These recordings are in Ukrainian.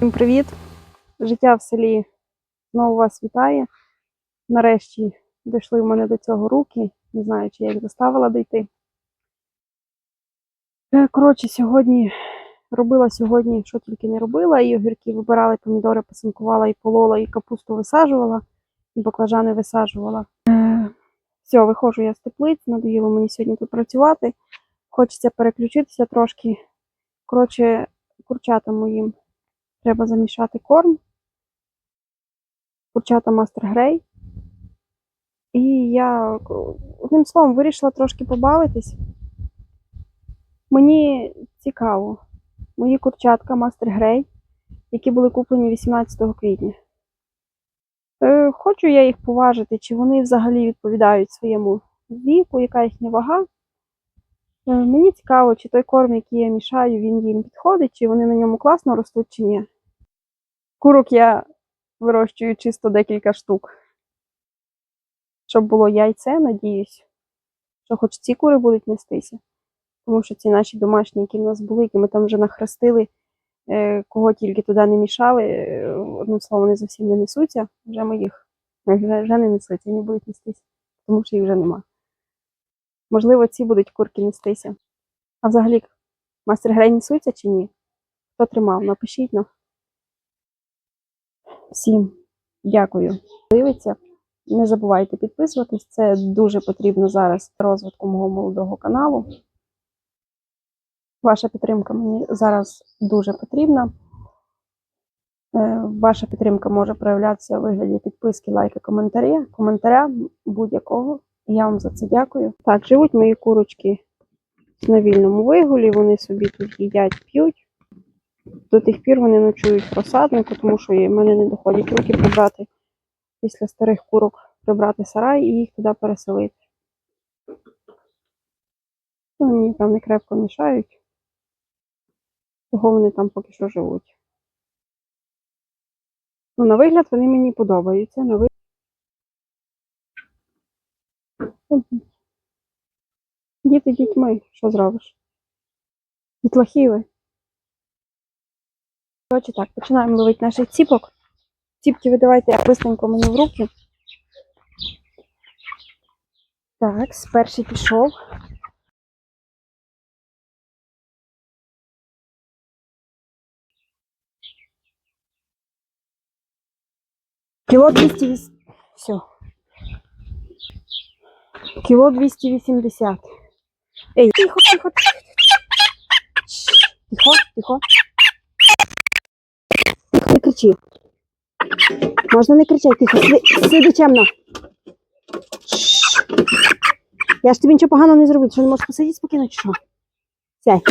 Всім привіт! Життя в селі знову вас вітає. Нарешті дійшли в мене до цього руки. Не знаю, чи я їх заставила дійти. Е, Коротше, сьогодні робила сьогодні, що тільки не робила. І огірки вибирала, і помідори посинкувала, і полола, і капусту висаджувала, і баклажани висаджувала. Е, Все, виходжу я з теплиць, надоїло мені сьогодні тут працювати. Хочеться переключитися трошки. Коротше, курчатам моїм Треба замішати корм. Курчата Мастер Грей. І я, одним словом, вирішила трошки побавитись. Мені цікаво. Мої курчатка Мастер Грей, які були куплені 18 квітня. Е, Хочу я їх поважити, чи вони взагалі відповідають своєму віку, яка їхня вага. Е, Мені цікаво, чи той корм, який я мішаю, він їм підходить, чи вони на ньому класно ростуть, чи ні. Курок я вирощую чисто декілька штук. Щоб було яйце, надіюсь, що хоч ці кури будуть нестися. Тому що ці наші домашні, які в нас були, які ми там вже нахрестили, е, кого тільки туди не мішали, е, одним словом, вони зовсім не несуться. Вже ми їх вже, не несуться, не будуть нестися, тому що їх вже нема. Можливо, ці будуть курки нестися. А взагалі, мастер грей несуться чи ні? Хто тримав? Напишіть нам. Всім дякую. Дивиться. Не забувайте підписуватись. Це дуже потрібно зараз розвитку мого молодого каналу. Ваша підтримка мені зараз дуже потрібна. Е, Ваша підтримка може проявлятися у вигляді підписки, лайка, коментаря, коментаря будь-якого. Я вам за це дякую. Так, живуть мої курочки на вільному вигулі, вони собі тут їдять, п'ють. До тих пір вони ночують в розсаднику, тому що в мене не доходять руки прибрати після старих курок, прибрати сарай і їх туди переселити. Ну, Мені там не крепко мішають, того вони там поки що живуть. Ну, на вигляд вони мені подобаються вигляд... Діти дітьми, що зробиш? Дітлахи ви. Коротше так, починаємо ловити наших ціпок. Ціпки ви давайте быстренько мені в руки. Так, перший пішов. Кіло 200... Все. Кіло 280. Ей, тихо, тихо, тихо. Тихо, тихо. Не кричи. Можна не кричати, тихо, сиди, чемно. Я ж тобі нічого поганого не зроблю, Ти що не можеш посидіти спокійно чи що? Сядь.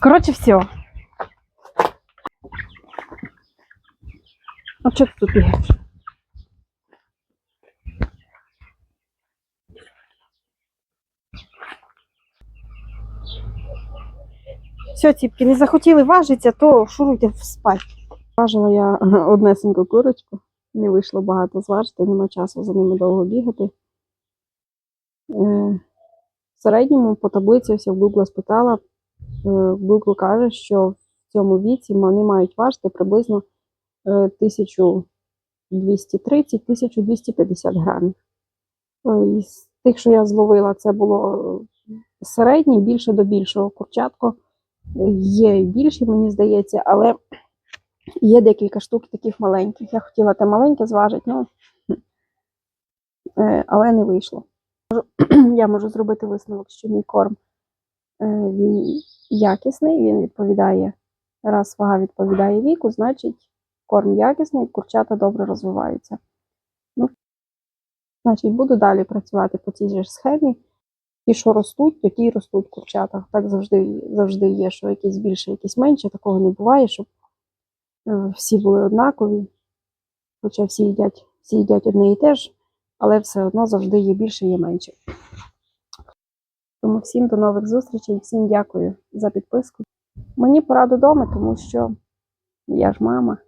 Коротше, все. А що ти тут бігаєш? Все, тіпки, не захотіли важитися, то шуруйте спать. Важила я однесеньку курочку, не вийшло багато зважити, нема часу за ними довго бігати. Е, в середньому по таблиці я в Google спитала, е, Google каже, що в цьому віці вони мають важити приблизно е, 1230-1250 грамів. Е, Із тих, що я зловила, це було середнє, більше до більшого курчатко. Є і більші, мені здається, але є декілька штук таких маленьких. Я хотіла те маленьке зважити, ну, е, але не вийшло. Я можу зробити висновок, що мій корм е, він якісний, він відповідає, раз вага відповідає віку, значить корм якісний, курчата добре розвиваються. Ну, значить, буду далі працювати по цій же схемі. Ті, що ростуть, то ті й ростуть курчата. Так завжди, завжди є, що якісь більше, якісь менше. Такого не буває, щоб е, всі були однакові. Хоча всі їдять, всі їдять одне і те ж, але все одно завжди є більше, є менше. Тому всім до нових зустрічей, всім дякую за підписку. Мені пора додому, тому що я ж мама.